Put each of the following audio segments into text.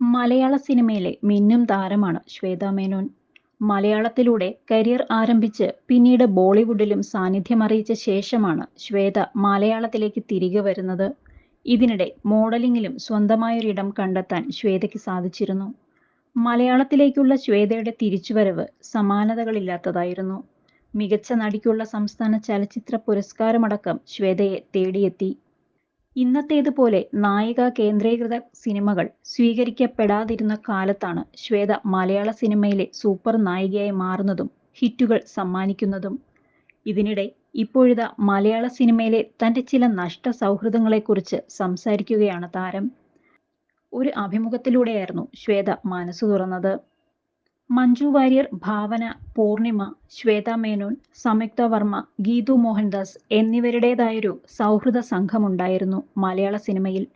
മലയാള സിനിമയിലെ മിന്നും താരമാണ് ശ്വേത മേനോൻ. മലയാളത്തിലൂടെ കരിയർ ആരംഭിച്ച് പിന്നീട് ബോളിവുഡിലും സാന്നിധ്യമറിയിച്ച ശേഷമാണ് ശ്വേത മലയാളത്തിലേക്ക് തിരികെ വരുന്നത്. ഇതിനിടെ മോഡലിംഗിലും സ്വന്തമായൊരിടം കണ്ടെത്താൻ ശ്വേതയ്ക്ക് സാധിച്ചിരുന്നു. മലയാളത്തിലേക്കുള്ള ശ്വേതയുടെ തിരിച്ചുവരവ് സമാനതകളില്ലാത്തതായിരുന്നു. മികച്ച നടിക്കുള്ള സംസ്ഥാന ചലച്ചിത്ര പുരസ്കാരമടക്കം ശ്വേതയെ തേടിയെത്തി. ഇന്നത്തേതുപോലെ നായിക കേന്ദ്രീകൃത സിനിമകൾ സ്വീകരിക്കപ്പെടാതിരുന്ന കാലത്താണ് ശ്വേത മലയാള സിനിമയിലെ സൂപ്പർ നായികയായി മാറുന്നതും ഹിറ്റുകൾ സമ്മാനിക്കുന്നതും. ഇതിനിടെ ഇപ്പോഴിതാ മലയാള സിനിമയിലെ തന്റെ ചില നഷ്ട സൗഹൃദങ്ങളെക്കുറിച്ച് സംസാരിക്കുകയാണ് താരം. ഒരു അഭിമുഖത്തിലൂടെയായിരുന്നു ശ്വേത മനസ്സു തുറന്നത്. മഞ്ജു വാര്യർ ഭാവന പൂർണിമ ശ്വേത മേനോൻ സംയുക്ത വർമ്മ ഗീതു മോഹൻദാസ് എന്നിവരുടേതായൊരു സൗഹൃദ സംഘമുണ്ടായിരുന്നു മലയാള സിനിമയിൽ.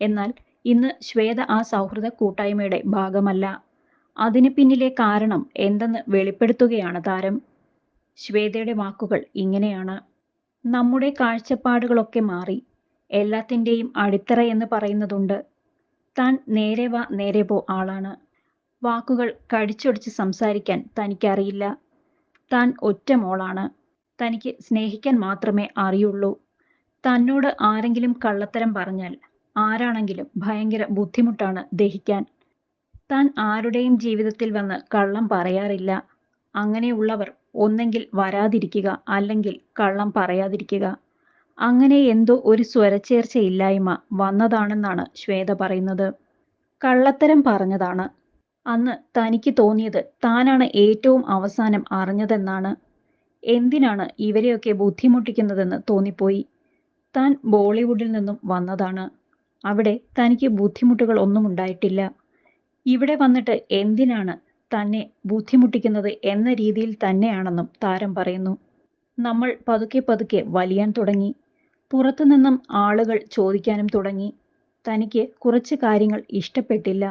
എന്നാൽ ഇന്ന് ശ്വേത ആ സൗഹൃദ കൂട്ടായ്മയുടെ ഭാഗമല്ല. അതിന് പിന്നിലെ കാരണം എന്തെന്ന് വെളിപ്പെടുത്തുകയാണ് താരം. ശ്വേതയുടെ വാക്കുകൾ ഇങ്ങനെയാണ്. നമ്മുടെ കാഴ്ചപ്പാടുകളൊക്കെ മാറി. എല്ലാത്തിന്റെയും അടിത്തറ എന്ന് പറയുന്നതുണ്ട്. താൻ നേരെ വാ നേരെ പോ ആളാണ്. വാക്കുകൾ കടിച്ചൊടിച്ച് സംസാരിക്കാൻ തനിക്കറിയില്ല. താൻ ഒറ്റ മോളാണ്. തനിക്ക് സ്നേഹിക്കാൻ മാത്രമേ അറിയുള്ളൂ. തന്നോട് ആരെങ്കിലും കള്ളത്തരം പറഞ്ഞാൽ ആരാണെങ്കിലും ഭയങ്കര ബുദ്ധിമുട്ടാണ് ദഹിക്കാൻ. താൻ ആരുടെയും ജീവിതത്തിൽ വന്ന് കള്ളം പറയാറില്ല. അങ്ങനെയുള്ളവർ ഒന്നെങ്കിൽ വരാതിരിക്കുക അല്ലെങ്കിൽ കള്ളം പറയാതിരിക്കുക. അങ്ങനെ എന്തോ ഒരു സ്വരച്ചേർച്ചയില്ലായ്മ വന്നതാണെന്നാണ് ശ്വേത പറയുന്നത്. കള്ളത്തരം പറഞ്ഞതാണ്. അന്ന് തനിക്ക് തോന്നിയത് താനാണ് ഏറ്റവും അവസാനം അറിഞ്ഞതെന്നാണ്. എന്തിനാണ് ഇവരെയൊക്കെ ബുദ്ധിമുട്ടിക്കുന്നതെന്ന് തോന്നിപ്പോയി. താൻ ബോളിവുഡിൽ നിന്നും വന്നതാണ്. അവിടെ തനിക്ക് ബുദ്ധിമുട്ടുകൾ ഒന്നും ഉണ്ടായിട്ടില്ല. ഇവിടെ വന്നിട്ട് എന്തിനാണ് തന്നെ ബുദ്ധിമുട്ടിക്കുന്നത് എന്ന രീതിയിൽ തന്നെയാണെന്നും താരം പറയുന്നു. നമ്മൾ പതുക്കെ പതുക്കെ വലിയാൻ തുടങ്ങി. പുറത്തുനിന്നും ആളുകൾ ചോദിക്കാനും തുടങ്ങി. തനിക്ക് കുറച്ച് കാര്യങ്ങൾ ഇഷ്ടപ്പെട്ടില്ല.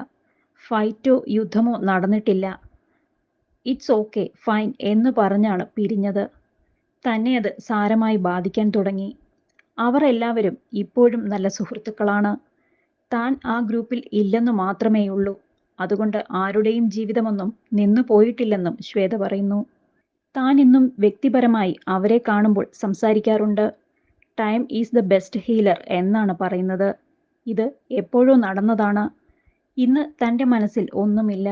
ഫൈറ്റോ യുദ്ധമോ നടന്നിട്ടില്ല. ഇറ്റ്സ് ഓക്കെ ഫൈൻ എന്ന് പറഞ്ഞാണ് പിരിഞ്ഞത്. തന്നെ അത് സാരമായി ബാധിക്കാൻ തുടങ്ങി. അവർ എല്ലാവരും ഇപ്പോഴും നല്ല സുഹൃത്തുക്കളാണ്. താൻ ആ ഗ്രൂപ്പിൽ ഇല്ലെന്ന് മാത്രമേയുള്ളൂ. അതുകൊണ്ട് ആരുടെയും ജീവിതമൊന്നും നിന്നു പോയിട്ടില്ലെന്നും ശ്വേത പറയുന്നു. താൻ ഇന്നും വ്യക്തിപരമായി അവരെ കാണുമ്പോൾ സംസാരിക്കാറുണ്ട്. Time is the best healer എന്നാണ് പറയുന്നത്. ഇത് എപ്പോഴോ നടന്നതാണ്. ഇന്ന് തന്റെ മനസ്സിൽ ഒന്നുമില്ല.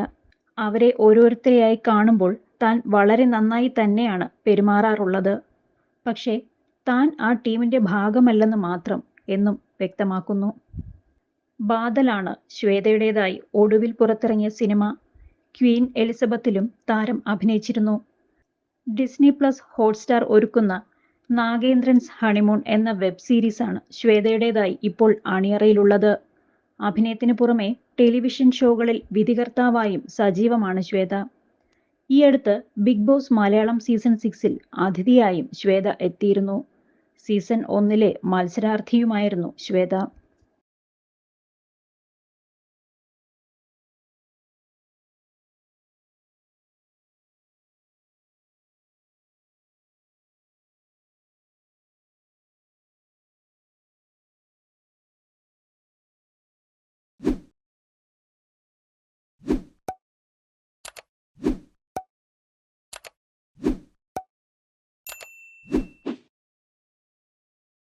അവരെ ഓരോരുത്തരെയായി കാണുമ്പോൾ താൻ വളരെ നന്നായി തന്നെയാണ് പെരുമാറാറുള്ളത്. പക്ഷേ താൻ ആ ടീമിന്റെ ഭാഗമല്ലെന്ന് മാത്രം എന്നും വ്യക്തമാക്കുന്നു. ബാദലാണ് ശ്വേതയുടേതായി ഒടുവിൽ പുറത്തിറങ്ങിയ സിനിമ. ക്വീൻ എലിസബത്തിലും താരം അഭിനയിച്ചിരുന്നു. ഡിസ്നി പ്ലസ് ഹോട്ട്സ്റ്റാർ ഒരുക്കുന്ന നാഗേന്ദ്രൻസ് ഹണിമൂൺ എന്ന വെബ് സീരീസാണ് ശ്വേതയുടേതായി ഇപ്പോൾ അണിയറയിലുള്ളത്. അഭിനയത്തിന് പുറമെ ടെലിവിഷൻ ഷോകളിൽ വിധികർത്താവായും സജീവമാണ് ശ്വേത. ഈ അടുത്ത് ബിഗ് ബോസ് മലയാളം സീസൺ സിക്സിൽ അതിഥിയായും ശ്വേത എത്തിയിരുന്നു. സീസൺ ഒന്നിലെ മത്സരാർത്ഥിയുമായിരുന്നു ശ്വേത.